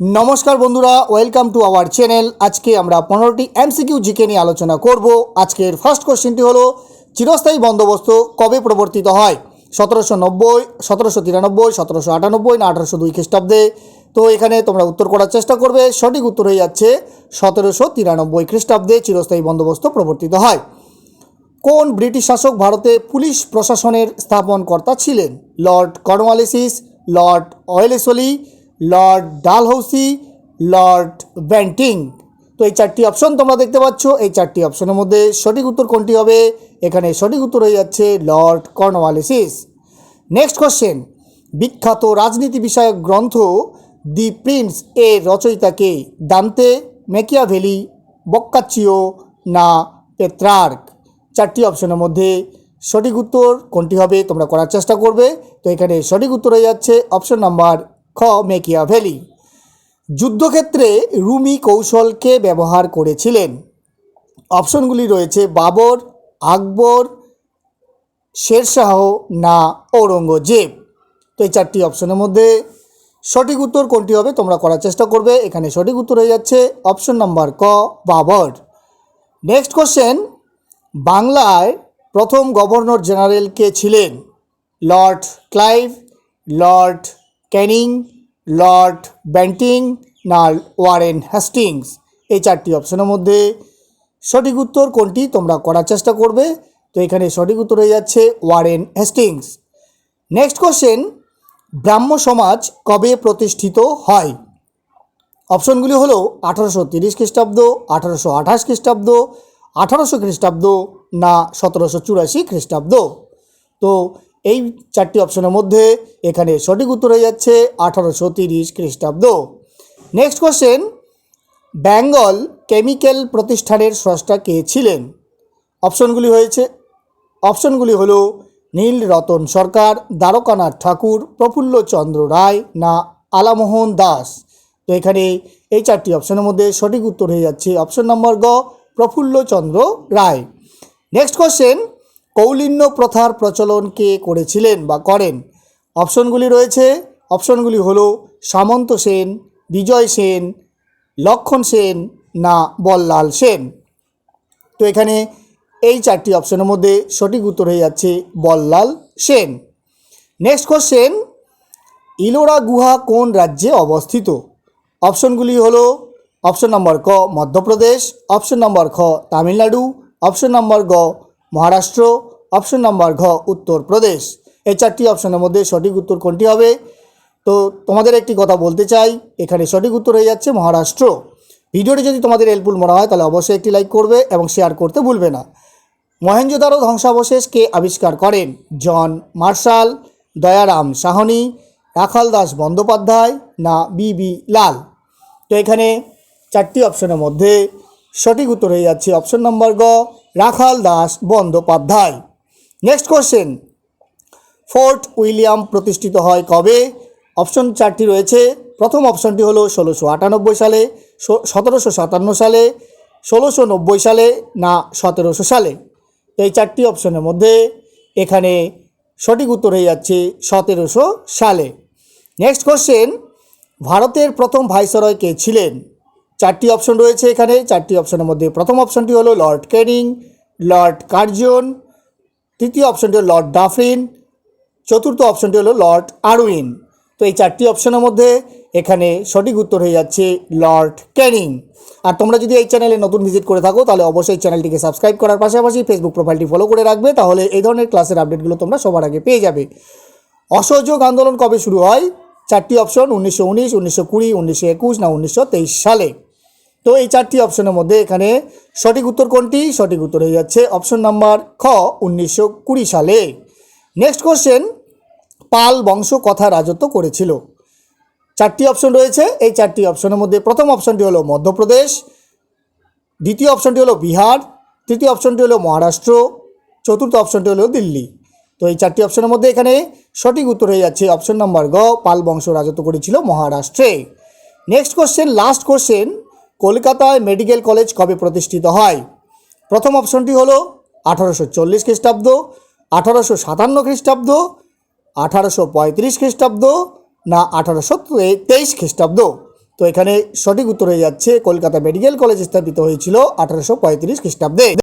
নমস্কার বন্ধুরা welcome to our channel আজকে আমরা পনেরোটি এমসিকিউ জিকে নিয়ে আলোচনা করব। আজকের ফার্স্ট কোশ্চেনটি হলো, চিরস্থায়ী বন্দোবস্ত কবে প্রবর্তিত হয়? সতেরোশো নব্বই, সতেরোশো তিরানব্বই, সতেরোশো আটানব্বই না আঠারোশো দুই খ্রিস্টাব্দে? তো এখানে তোমরা উত্তর করার চেষ্টা করবে। সঠিক উত্তর হয়ে যাচ্ছে, সতেরোশো তিরানব্বই খ্রিস্টাব্দে চিরস্থায়ী বন্দোবস্ত প্রবর্তিত হয়। কোন ব্রিটিশ শাসক ভারতে পুলিশ প্রশাসনের স্থাপনকর্তা ছিলেন? Lord Cornwallis, Lord Wellesley Lord Dalhousie, Lord Bentinck তো এই চারটি অপশন তোমরা দেখতে পাচ্ছ। এই চারটি অপশনের মধ্যে সঠিক উত্তর কোনটি হবে? এখানে সঠিক উত্তর হয়ে যাচ্ছে লর্ড কর্নওয়ালিসিস। নেক্সট কোশ্চেন বিখ্যাত রাজনীতি বিষয়ক গ্রন্থ দি প্রিন্স এর রচয়িতাকে দান্তে, মেকিয়াভেলি বক্কাচিও না পেত্রার্ক? চারটি অপশনের মধ্যে সঠিক উত্তর কোনটি হবে? তোমরা করার চেষ্টা করবে। তো এখানে সঠিক উত্তর হয়ে যাচ্ছে অপশন নাম্বার খ. মেকিয়াভেলি। যুদ্ধক্ষেত্রে রুমি কৌশলকে ব্যবহার করেছিলেন। অপশনগুলি রয়েছে বাবর, আকবর, শেরশাহ, না ঔরঙ্গজেব। তো এই চারটি অপশনের মধ্যে সঠিক উত্তর কোনটি হবে তোমরা করার চেষ্টা করবে। এখানে সঠিক উত্তর হয়ে যাচ্ছে অপশন নাম্বার ক, বাবর। নেক্সট কোশ্চেন, বাংলায় প্রথম গভর্নর জেনারেল কে ছিলেন? Lord Clive, Lord Canning Lord Bentinck না ওয়ারেন হ্যাস্টিংস এই চারটি অপশনের মধ্যে সঠিক উত্তর কোনটি তোমরা করার চেষ্টা করবে। তো এখানে সঠিক উত্তর হয়ে যাচ্ছে Warren Hastings next question Brahmo Samaj কবে প্রতিষ্ঠিত হয়? অপশনগুলি হলো আঠারোশো তিরিশ খ্রিস্টাব্দ, আঠারোশো আঠাশ খ্রিস্টাব্দ, আঠারোশো খ্রিস্টাব্দ না সতেরোশো চুরাশি খ্রিস্টাব্দ। তো এই চারটি অপশনের মধ্যে এখানে সঠিক উত্তর হয়ে যাচ্ছে আঠারোশো তিরিশ খ্রিস্টাব্দ। নেক্সট কোশ্চেন বেঙ্গল কেমিক্যাল প্রতিষ্ঠানের স্রষ্টা কে ছিলেন? অপশনগুলি হয়েছে, অপশনগুলি হলো নীল রতন সরকার, দ্বারকানাথ ঠাকুর প্রফুল্লচন্দ্র রায় না আলামোহন দাস। তো এখানে এই চারটি অপশনের মধ্যে সঠিক উত্তর হয়ে যাচ্ছে অপশন নম্বর গ প্রফুল্লচন্দ্র রায়। নেক্সট কোশ্চেন কৌলিন্য প্রথার প্রচলন কে করেছিলেন বা করেন? অপশনগুলি রয়েছে। অপশনগুলি হলো সামন্ত সেন, বিজয় সেন, লক্ষণ সেন না বল্লাল সেন। তো এখানে এই চারটি অপশনের মধ্যে সঠিক উত্তর হয়ে যাচ্ছে বল্লাল সেন। নেক্সট কোশ্চেন ইলোরা গুহা কোন রাজ্যে অবস্থিত? অপশনগুলি হলো অপশন নম্বর ক মধ্যপ্রদেশ, অপশন নম্বর খ তামিলনাড়ু, অপশন নম্বর গ মহারাষ্ট্র অপশন নম্বর ঘ উত্তরপ্রদেশ এই চারটি অপশনের মধ্যে সঠিক উত্তর কোনটি হবে? তো তোমাদের একটি কথা বলতে চাই, এখানে সঠিক উত্তর হয়ে যাচ্ছে মহারাষ্ট্র। ভিডিওটি যদি তোমাদের হেল্পফুল মনে হয়, তাহলে অবশ্যই একটি লাইক করবে এবং শেয়ার করতে ভুলবে না। মহেঞ্জোদারো ধ্বংসাবশেষ কে আবিষ্কার করেন? জন মার্শাল, দয়ারাম সাহনি, রাখাল দাস বন্দ্যোপাধ্যায় না বিবি লাল? তো এখানে চারটি অপশনের মধ্যে সঠিক উত্তর হয়ে যাচ্ছে অপশন নম্বর গ Rakhal Das Bandyopadhyay. Next question Fort William প্রতিষ্ঠিত হয় কবে? অপশন চারটি রয়েছে। প্রথম অপশনটি হলো ষোলোশো আটানব্বই সালে সতেরোশো সাতান্ন সালে, ষোলোশো নব্বই সালে না সতেরোশো সালে? এই চারটি অপশনের মধ্যে এখানে সঠিক উত্তর হয়ে যাচ্ছে সতেরোশো সালে। নেক্সট কোশ্চেন ভারতের প্রথম ভাইসরয় কে ছিলেন? চারটি অপশন রয়েছে এখানে। চারটি অপশনের মধ্যে প্রথম অপশনটি হলো লর্ড ক্যানিং লর্ড কার্জন, তৃতীয় অপশনটি হলো লর্ড ডাফরিন, চতুর্থ অপশনটি হলো লর্ড আরউইন। তো এই চারটি অপশনের মধ্যে এখানে সঠিক উত্তর হয়ে যাচ্ছে লর্ড ক্যানিং আর তোমরা যদি এই চ্যানেলে নতুন ভিজিট করে থাকো, তাহলে অবশ্যই চ্যানেলটিকে সাবস্ক্রাইব করার পাশাপাশি ফেসবুক প্রোফাইলটি ফলো করে রাখবে, তাহলে এই ধরনের ক্লাসের আপডেটগুলো তোমরা সবার আগে পেয়ে যাবে। অসহযোগ আন্দোলন কবে শুরু হয়? চারটি অপশন, উনিশশো উনিশ, উনিশশো কুড়ি, উনিশশো একুশ না উনিশশো তেইশ সালে। তো এই চারটি অপশনের মধ্যে এখানে সঠিক উত্তর কোনটি? সঠিক উত্তর হয়ে যাচ্ছে অপশন নাম্বার খ, উনিশশো কুড়ি সালে। নেক্সট কোশ্চেন পাল বংশ কথা রাজত্ব করেছিল। চারটি অপশন রয়েছে, এই চারটি অপশনের মধ্যে প্রথম অপশনটি হলো মধ্যপ্রদেশ, দ্বিতীয় অপশনটি হলো বিহার, তৃতীয় অপশনটি হলো মহারাষ্ট্র, চতুর্থ অপশনটি হলো দিল্লি। তো এই চারটি অপশনের মধ্যে এখানে সঠিক উত্তর হয়ে যাচ্ছে অপশন নম্বর গ, পাল বংশ রাজত্ব করেছিল মহারাষ্ট্রে। নেক্সট কোশ্চেন লাস্ট কোশ্চেন কলকাতায় মেডিকেল কলেজ কবে প্রতিষ্ঠিত হয়? প্রথম অপশনটি হলো আঠারোশো চল্লিশ খ্রিস্টাব্দ, আঠারোশো সাতান্ন খ্রিস্টাব্দ, আঠারোশো পঁয়ত্রিশ খ্রিস্টাব্দ না আঠারোশো তেইশ খ্রিস্টাব্দ? তো এখানে সঠিক উত্তর হয়ে যাচ্ছে, কলকাতা মেডিকেল কলেজ স্থাপিত হয়েছিল আঠারোশো পঁয়ত্রিশ খ্রিস্টাব্দে।